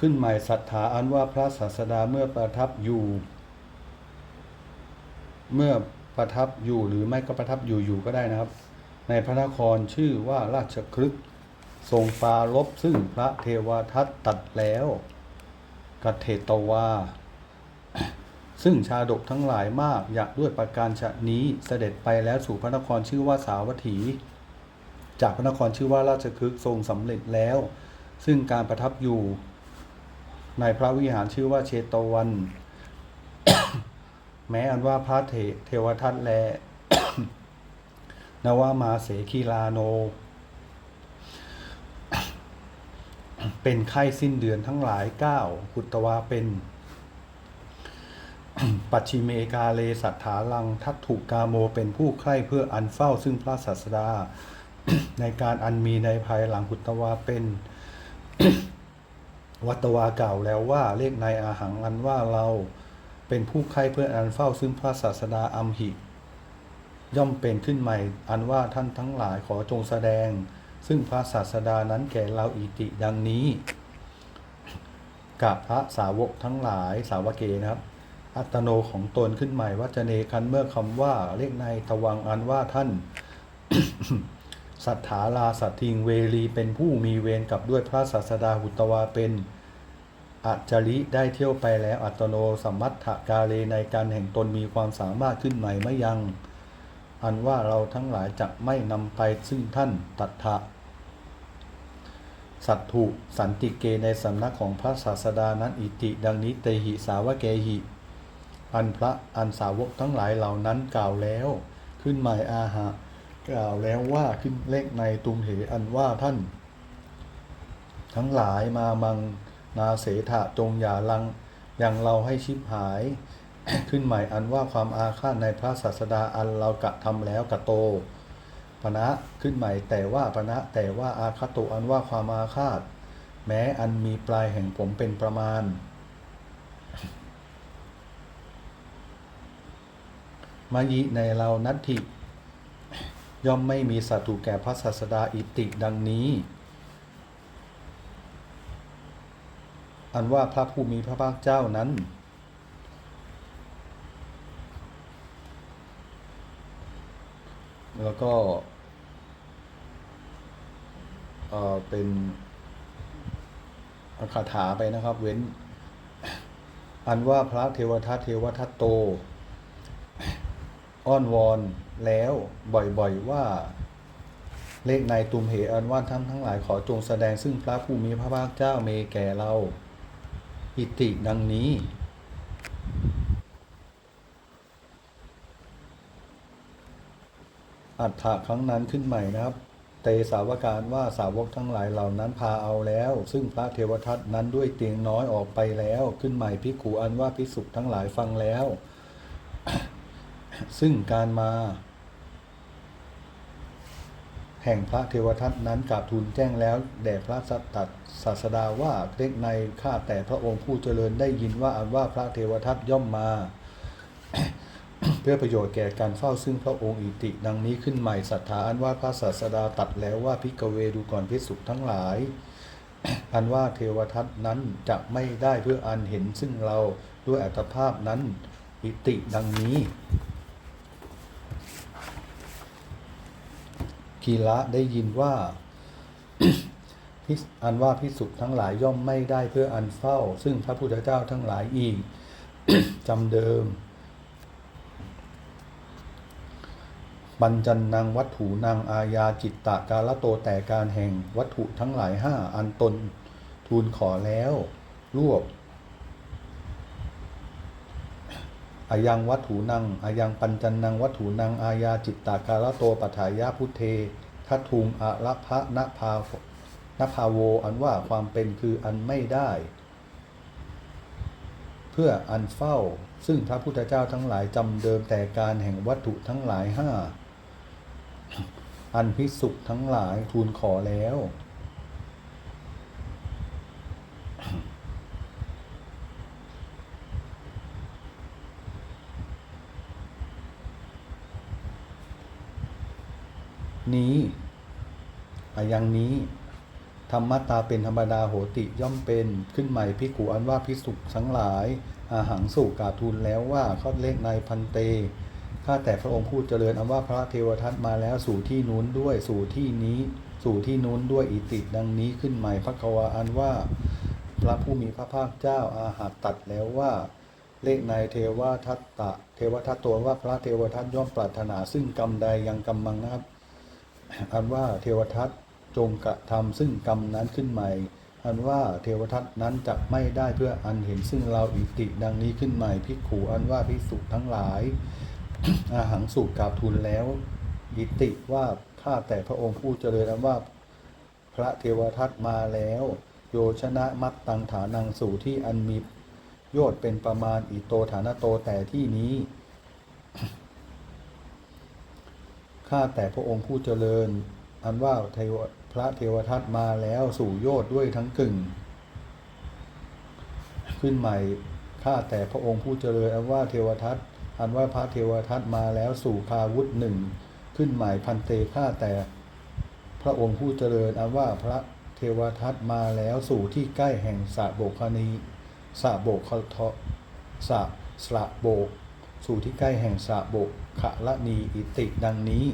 ขึ้นใหม่ศรัทธาอันว่าพระศาสดาเมื่อประทับอยู่ เมื่อประทับอยู่หรือไม่ก็ประทับอยู่อยู่ก็ได้นะครับ ในพระนครชื่อว่าราชครึกทรงปรารบซึ่งพระเทวทัตตัดแล้วกเทตวา ซึ่งชาดกทั้งหลายมากอยากด้วยประการฉะนี้เสด็จไปแล้วสู่พระนครชื่อว่าสาวัตถี จากพระนครชื่อว่าราชครึกทรงสำเร็จแล้ว ซึ่งการประทับอยู่ ในพระวิหารชื่อว่าเชตวัน แม้อันว่าพระเทเทวทัตแลนวามาเสคีลาโน เป็นไข้สิ้นเดือนทั้งหลายเก้ากุตวาเป็น ปัจฉิเมกาเลสัทธาลัง ทัตถุกาโมเป็นผู้ใคร่เพื่ออันเฝ้าซึ่งพระศาสดา ในการอันมีในภายหลังกุตวาเป็น วัตวาเก่าแล้วว่าเลขในอาหังอันว่าเราเป็นผู้ใครเพื่ออันเฝ้าซึ่งพระศาสดาอัมหิ ย่อมเป็นขึ้นใหม่อันว่าท่านทั้งหลายขอจงแสดง ซึ่งพระศาสดานั้นแก่เราอิติดังนี้ กับพระสาวกทั้งหลายสาวเกนะครับ อัตโนของตนขึ้นใหม่วัจเนคันเมื่อคำว่าเลขในตวังอันว่าท่าน สัทธาลาสัตทิงเวรีเป็นผู้มีเวรกับด้วยพระศาสดาหุตวาเป็นอัจจริได้เที่ยวไปแล้วอัตโนสัมมัตถกาเลในการแห่งตนมีความสามารถขึ้นใหม่ไม่ยัง อันว่าเราทั้งหลายจะไม่นำไปซึ่งท่านตัทธะสัตถุสันติเกในสำนักของพระศาสดานั้นอิติ ดังนี้เตหิสาวเกหิ อันพระอันสาวกทั้งหลายเหล่านั้นกล่าวแล้ว ขึ้นใหมายอาหะ กล่าวแล้วว่าขึ้นเลขในตุมเหอันว่าท่าน ทั้งหลายมามังนาเสถะจงอย่าลังยังเราให้ชิบหาย ขึ้นใหม่อันว่าความอาฆาตในพระศาสดาอันเรากระทำแล้วกระโตปณะขึ้นใหม่แต่ว่าปณะแต่ว่าอาคาโตอันว่าความอาฆาต แม้อันมีปลายแห่งผมเป็นประมาณ มายิในเรานัตถิ ย่อมไม่มีศัตรูแก่พระศาสดาอิติดังนี้ อันว่าพระผู้มีพระภาคเจ้านั้น แล้วก็เออเป็นคาถาไปนะครับ เว้น อันว่าพระเทวทัตเทวทัตโต อ้อนวอนแล้วบ่อยๆว่า เลขในตุมเหอันว่าท่านทั้งหลายขอจงแสดงซึ่งพระผู้มีพระภาคเจ้าเมแก่เรา อิติดังนี้ อัฏฐะครั้งนั้นขึ้นใหม่นะครับ เตสาวการว่าสาวกทั้งหลายเหล่านั้นพาเอาแล้ว ซึ่งพระเทวทัตนั้นด้วยเตียงน้อยออกไปแล้ว ขึ้นใหม่พิขูอันว่าพิสุทั้งหลายฟังแล้ว ซึ่งการมา แห่งพระเทวทัตนั้นกราบทูลแจ้งแล้ว แด่พระสัตตศาสดาว่าเล็กในข้าแต่พระองค์ผู้เจริญได้ยินว่าอันว่าพระเทวทัตย่อมมาเพื่อประโยชน์แก่การเฝ้าซึ่งพระองค์อิติ ดังนี้ขึ้นใหม่ศรัทธาอันว่าพระศาสดาตัดแล้วว่าพิกเวดูก่อนพิสุทั้งหลาย อันว่าเทวทัตนั้นจะไม่ได้เพื่ออันเห็นซึ่งเราด้วยอัตภาพนั้นอิติดังนี้ กีระได้ยินว่าพิอันว่าพิสุทั้งหลายย่อมไม่ได้เพื่ออันเฝ้า ซึ่งพระพุทธเจ้าทั้งหลายอีกจำเดิมบัญจันนังวัตถุนางอาญาจิตตะกาลโตแต่การแห่งวัตถุทั้งหลายห้าอันตนทูลขอแล้ว รวบ อายังวัตถุนังอายังปัญจันนังวัตถุนัง อาญาจิตตากาลโตปฐายาพุทเททัตทุงอะระพะนภานภาโว อันว่าความเป็นคืออันไม่ได้ เพื่ออันเฝ้า ซึ่งพระพุทธเจ้าทั้งหลายจำเดิมแต่การแห่งวัตถุทั้งหลายห้าอันพิสุทั้งหลายทูลขอแล้ว นี้อายังนี้ธรรมตาเป็นธรรมดาโหติย่อมเป็นขึ้นใหม่พิกูอันว่าพิสุทั้งหลาย อาหังสุกาทูลแล้วว่าข้อเลขในพันเตข้าแต่พระองค์ผู้เจริญอันว่าพระเทวทัตมาแล้วสู่ที่นู้นด้วยสู่ที่นี้ สู่ที่นู้นด้วยอิติดังนี้ขึ้นใหม่พระกวาอันว่า พระผู้มีพระภาคเจ้าอาหารตัดแล้วว่า เลขในเทวทัตตะ เทวทัตตัวว่าพระเทวทัตย่อมปรารถนาซึ่งกรรมใดยังกรรมมังนะครับ อันว่าเทวทัตจงกระทำซึ่งกรรมนั้นขึ้นใหม่ อันว่าเทวทัตนั้นจะไม่ได้เพื่ออันเห็นซึ่งเราอิติดังนี้ขึ้นใหม่พิกขูอันว่าพิสุทั้งหลาย อาหังสุกราบทูลแล้วอิติว่าข้าแต่พระองค์ผู้เจริญอันว่าพระเทวทัตมาแล้ว โยชนะมัตตังฐานังสู่ที่อันมีโยชน์เป็นประมาณอิโตฐานะโตแต่ที่นี้ ข้าแต่พระองค์ผู้เจริญ อันว่าเทวพระเทวทัตมาแล้วสู่โยชน์ด้วยทั้งกึ่ง ขึ้นใหม่ ข้าแต่พระองค์ผู้เจริญ อันว่าเทวทัตอันว่าพระเทวทัตมาแล้วสู่คาวุธหนึ่ง ขึ้นใหม่พันเตข้าแต่พระองค์ผู้เจริญอันว่าพระเทวทัตมาแล้วสู่ที่ใกล้แห่งสระโบกคณีสระโบกคทสระสระโบก สู่ที่ใกล้แห่งสะโบกขะละนีอิติดังนี้